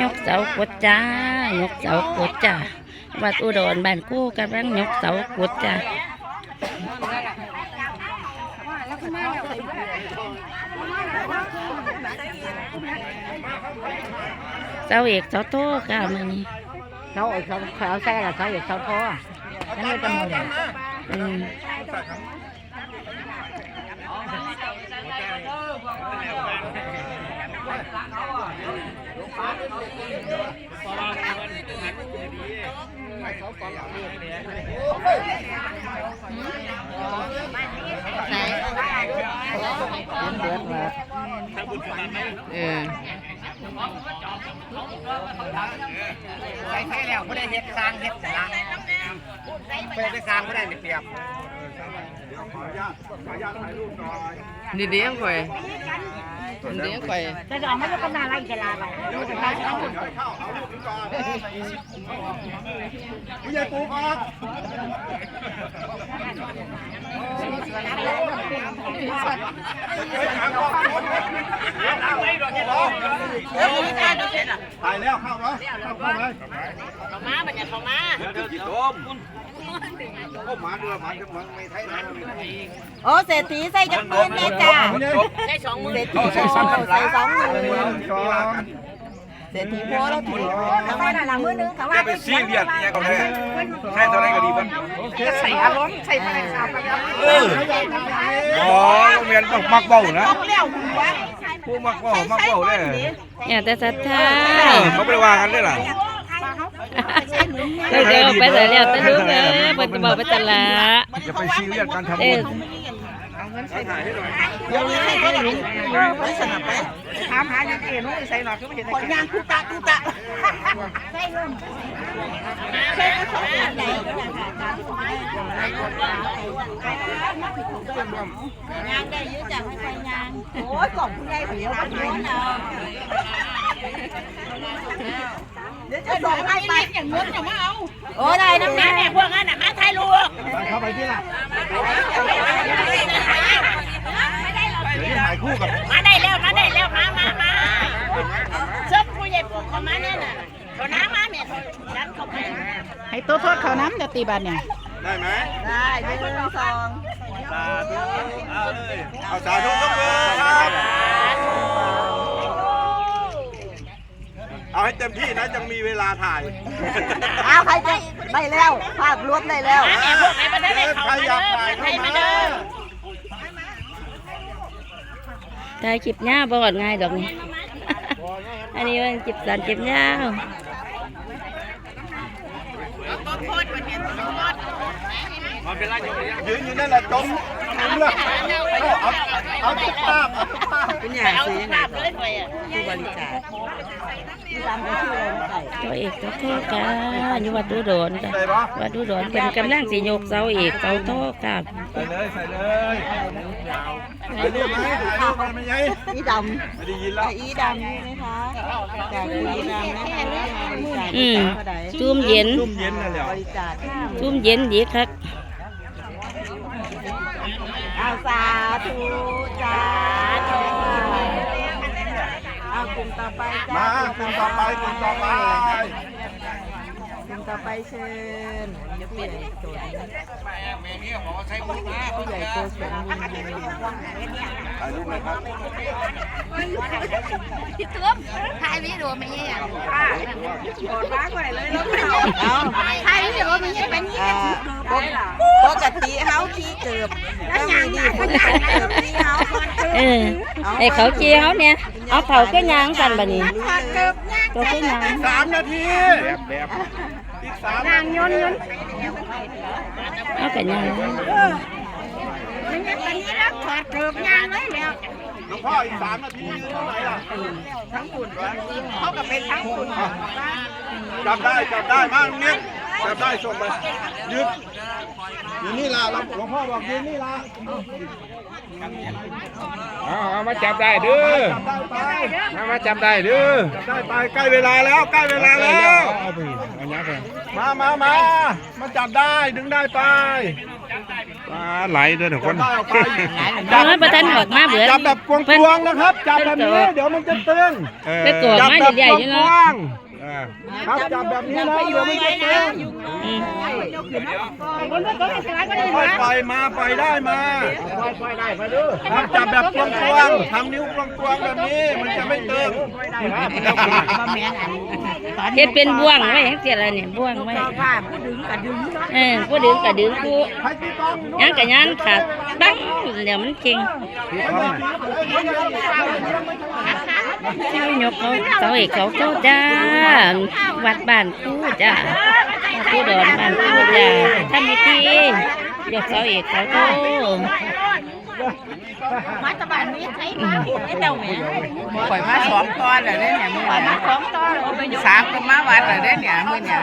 ยกเสากดจ้ายกเสากดจ้าวัดอุดรบ้านกู้กำลังยกเสากดจ้าเสาเอกเสาโตก้ามือนี้เขาเอาเขาเขาเอาใส่ละเขาอยู่เขาท้อนั่นไม่จำเลยอืม เออใส่ใช้แล้วไม่ได้เฮ็ดสร้างเฮ็ดสละไปได้สร้างไม่ได้เปรียบนี่เดียงก่อย เดียงก่อยจะดอกไม่ได้ก็นาไรจะลาไปผู้ใหญ่ปูครับตายแล้วเข้ามาเข้ามาเขามาบัดเนี่ยเขามาเดี๋ยวกินต้มโอ้หมาด้วยหมาจะมันไม่ไทยนะ โอ้เศรษฐีใส่จักรปืนแน่จ้าได้สองมือเศรษฐีโอ้ใส่สองมือสองเศรษฐีโพแล้วถือใส่หน้าหลังมือนึงเขาว่าไปซีเรียสเนี่ยก็ได้ใช่เท่าไรก็ดีมันจะใส่อารมณ์ใส่พลังงานไปแล้วเอออ๋อเมียนต้องมักเบ้านะผู้มักเบ้ามักเบ้าเลยอย่าแต่ศรัทธาเขาไปว่ากันเลยล่ะ เดี๋ยวไปแต่แล้วแต่ลูกเอ้ยเปิดกระบอกไปตลาดจะไปซีเรียสการทำเอ้บุยญถามหาอย่างเอ็นใส่หน่อยคือไม่เห็นคนยางคุตะคุตะใส่ร่มใส่ก็ของอันไหนยางได้ยืดจากให้ไปยางโอ้ยกล่องคุณยายผีร้านโน้นเอาเดี๋ยวจะส่งให้ไปอย่างเงินอย่ามาเอา โอ้ได้น้ำแน่พวกนั้นน่ะมาถ่ายรูปเข้าไปที่ละไม่ได้หรอกเดี๋ยวถ่ายคู่กับมาได้แล้วมาได้แล้วมามามาเชิญผู้ใหญ่ปลูกเขามาเนี่ยน่ะเขาน้ำมาเนี่ยฉันเขาไปให้โตัวโทษเขาน้ำเดี๋ยวตีบันเนี่ยได้ไหมได้หนึ่งสองสาธุเอาเลยเอาสาธุยกมือ เอาให้เต็มที่นะยังมีเวลาถ่ายอ้าวใครจะได้แล้ว ภาพรวมได้แล้วใครอยากถ่ายเข้ามาถ่ายคลิปหน้าบอดง่ายดอกนี่ อันนี้มันจิบสันจิบยาว ยืนอยู่นั่นแหละจมจมเลยเอาเอาตุ๊กตาเอาตุ๊กตา เป็นอย่างซื้อยังไงผู้บริจาคที่ตามไปชื่ออะไรมาใส่ตัวเอกเสาโตกาอยู่วัดดูโดนจ้ะใส่ปะวัดดูโดนเป็นกำลังสิยกเสาเอกเสาโตกาใส่เลยใส่เลยถ่ายรูปไหมถ่ายรูปมันไม่ใช่อีดไม่ได้ยินำแล้วอีดำนี่นะคะจากบุรีรัมย์นะคะบริจาคอืมเท่าไหร่จุ่มเย็นซุ่มเย็นนั่นแหละบริจาคห้าหมื่นจุ่มเย็นดีครับเอาสาธุจ้าเอาก ลุ่มต่อไปจ้ามาคุณต่อไปคุณต่อไปกลุ่มต่อไปเชิญผู้ใหญ่โสนผู้ใหญ่โกศลบุญยืนถ่ายรูปเลยครับพี่ตุ้มถ่ายวิดีโอไม่ใช่ยังเอาใครที่ว่ามีเป็นปกติเฮาขี้เกือบแล้วมีดีผู้ใหญ่เกือบที่เฮาเออ ไอ้เขาเจียวเนี่ยเอาเผาก็ยางกันบัดนี้ตัวก็ยางสามนาทีแบบแบบอีกสามนาทีเอากันยางหลวงพ่ออีกสามนาทียืนเท่าไหร่ล่ะเขากับเป็นทั้งคุณจับได้จับได้มากนิดจับได้ส่งไปยืนยืนนี่ล่ะหลวงพ่อบอกยืนนี่ล่ะ เอาเอามาจับได้เด้อเอามาจับได้เด้อได้ไปใกล้เวลาแล้วใกล้เวลาแล้ว เอาไปเอาเนี้ยไปมามามามาจับได้ดึงได้ไปปลาไหลเด้อทุกคน ได้เอาไปเออประทันออกมาเบื่อจับแบบกวงๆนะครับ จับแบบนี้เดี๋ยวมันจะตึงเออ ไปกดจับมาแบบใหญ่กๆอยู่เนาะว้างเออๆครับจับแบบนี้นะเดี๋ยวมันจะตึงอืมค่อยไปมาไปได้มาครับจับแบบกวงๆทำนิ้วกวงๆแบบนี้ มันจะไม่ตึงเฮ็ดเป็นบ่วงไว้จังซี่ล่ะนี่บ่วงไว้ว่าผู้ดึงก็ดึงเนาะเออผู้ดึงก็ดึงผู้ยังก็ยังขาดปังเดี๋ยวมันเก่ง เจ้ายกเขาเสาเอกเขาโตจ้าวัดบ้านคู่จ้าผู้ดอนบ้านคู่จ้าทำพิธียกเสาเอกเขาโตมาตะบานนี้ใช้มาไม่เต่าแหม่ข่อยมาสองตอนแล้วเด้เนี่ยมื้อมานี้สองต่อแล้วไปยกสามก็มาวัดแล้วเด้เนี่ยมื้อเนี่ย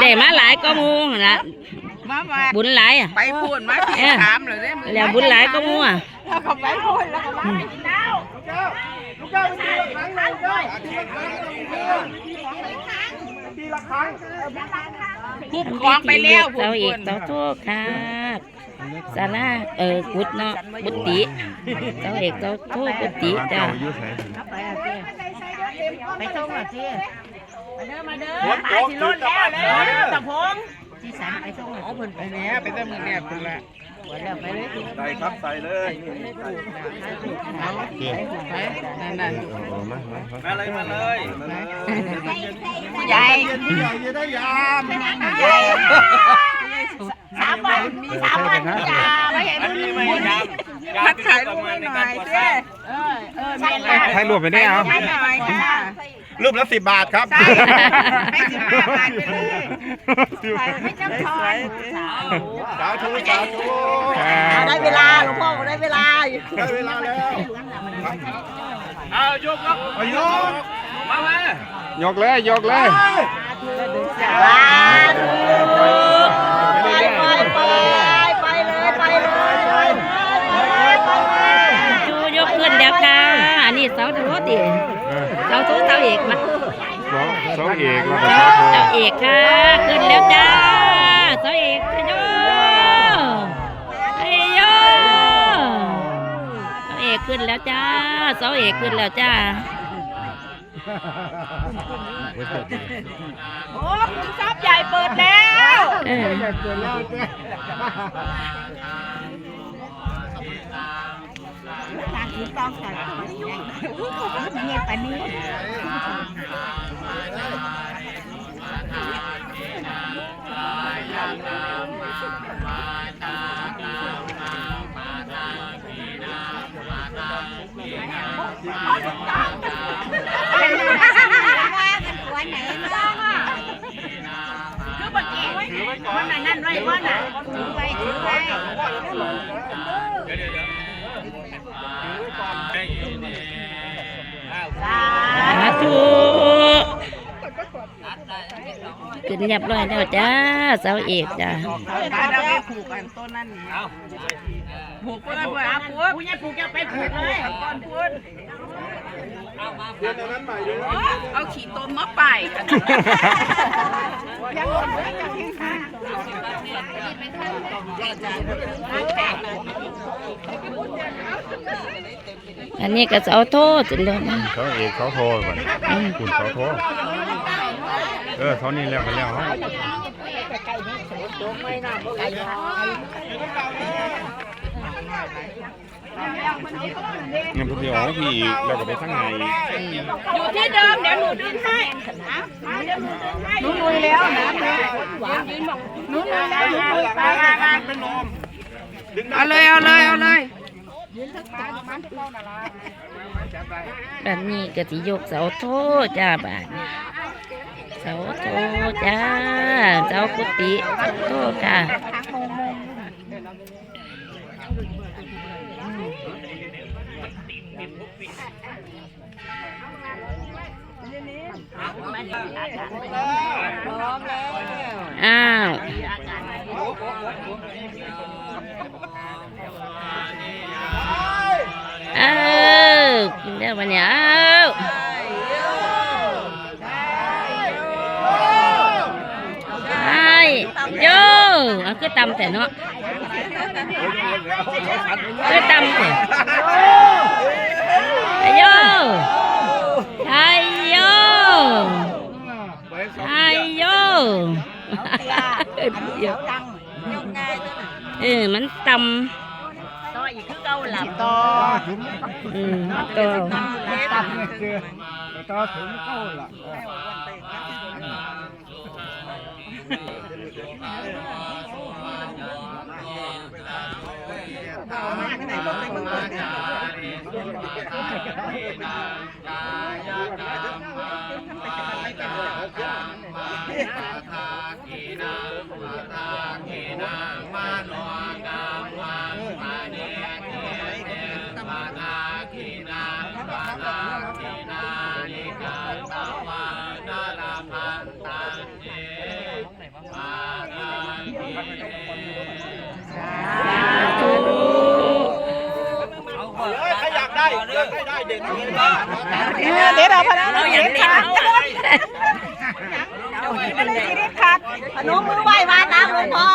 ได้มาหลายก็หมูหั่นล่ะมาวัดบุญหลายอะไปพูดมาที่ถามแล้วเด้มื้อแล้วบุญหลายก็หมูอะแล้วก็ไปพูดแล้วก็มากินน้ลูก แก้วไปตีละครั้งเลยลูกแก้วตีละครั้งคุบของไปแล้วเสาเอกเสาโตค่ะสาราเออกุดเนาะกุฏิเสาเอกเสาโตกุฏิจ้าไปอะเจ้ไปส่งอะเจ้มาเด้อมาเด้อหัวโป๊กถือตะบันเลยตะพงที่สันไปส่งอะเพิ่นไปแหน่ไปแต่มื้อเนี่ยพุ่นละ ใส่ครับใส่เลยนั่นน่ะเอามามามามาเลยมาเลยผู้ใหญ่ผู้ใหญ่จะได้ยามใหญ่สามวันมีสามวันจ้าไม่เห็นบุญพัดถ่ายรูปให้หน่อยเด้เออเออมีอะไรถ่ายรูปไปได้เอาให้หน่อยค่ะ รูปละสิบบาทครับให้สิบห้าบาทไปเลยไม่จำทอนสาธุสาธุได้เวลาหลวงพ่อได้เวลาได้เวลาแล้วยกเลยยกเลยสาธุไปไปไปไปเลยไปเลยไปเลย จูยกขึ้นแล้วค่ะอันนี้ เสาโทดิเสาโทเสาเอกมาสองสองเอกแล้วก็สองโทเสาเอกค่ะขึ้นแล้วจ้าเสาเอกขยโยขยโยเสาเอกขึ้นแล้วจ้าเสาเอกขึ้นแล้วจ้าโอ้คุณทรัพย์ใหญ่เปิดแล้ว เออ ทางนี้ต้องใส่เงียบปานนี้คื ขึ้นเรียบร้อยแล้วจ้าเสาเอกจ้าตาเราไปผูกกันต้นนั่นนี่ผูกเพื่อนเพื่อนเอาผูกผู้ใหญ่ผูกจะไปผูกเลยก่อนพูดเดือนนั้นใหม่ด้วยเอาขี่ต้มมาป่ายกันอันนี้ก็เสาโทษสิเลยนะเขาเอกเขาโทรก่อนคุณเขาโทร เออเท่านี้แล้วกันแล้วงั้นพวกพี่อ๋อพี่อีกแล้วก็ไปทั้งไงอีกอยู่ที่เดิมเดี๋ยวหนูดึงให้หนูลุยแล้วนะหนูลุยแล้วหนูลุยไปมามาเป็นลมเอาเลยเอาเลยเอาเลยแบบนี้ก็สิยกเสาโทษจ้าบาดนี้เสาโตจ้า เจ้ากุฏิโตจ้าอ้าวเออกินได้ปะเนี่ย อ้โยเอาคือตำแต่เนาะคือตำแต่ไอ้โยไอ้ มาไอ้โยเออมันตำต่ออีกคือเก่างก่ออืมตัวตัดเนี่ยเจอ เลือกให้ได้เด่นเลยเดี๋ยวเราพนันเราอย่างนี้ค่ะพนมมือไหว้มาตามหลวงพ่อ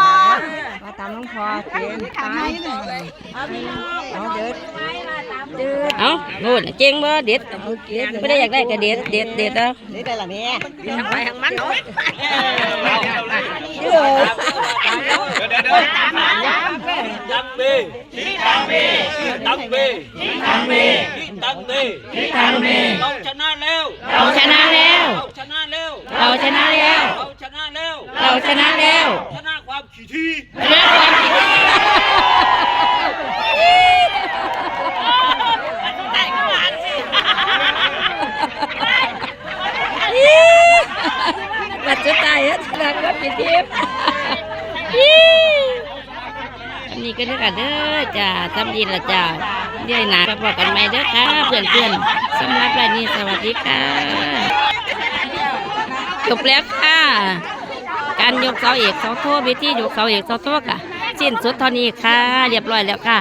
มาตามหลวงพ่อเตียนตายเอาเดินเอาโน่นเก่งบ่เด็ดไม่ได้อยากได้ก็เด็ดเด็ดเด็ดเอานี่ได้ละเนี่ยทางไปทางมันเนาะเดี๋ยวเดี๋ยวตังเบตังเบตังเบตังเบตังเบ ทางเมเราชนะแล้วเราชนะแล้วเราชนะแล้วเราชนะแล้วเราชนะแล้วเราชนะแล้วชนะความขี้ที่ชนะความผิดปัจจุบันชนะความผิดทิพย์อั นี้ก็เด้อค่ะเด้อจ้าทำดีละจ้าเดี๋ยวหนาไปบอกกันใหม่เด้อค่ะเพื่อนเพื่อนๆสำหรับรายนี้สวัสดีค่ะจบแล้วค่ะ การยกเสาเอกเสาโทวิธียกเสาเอกเสาโทค่ะสิ้นสุดเท่านี้ค่ะ เรียบร้อยแล้วค่ะ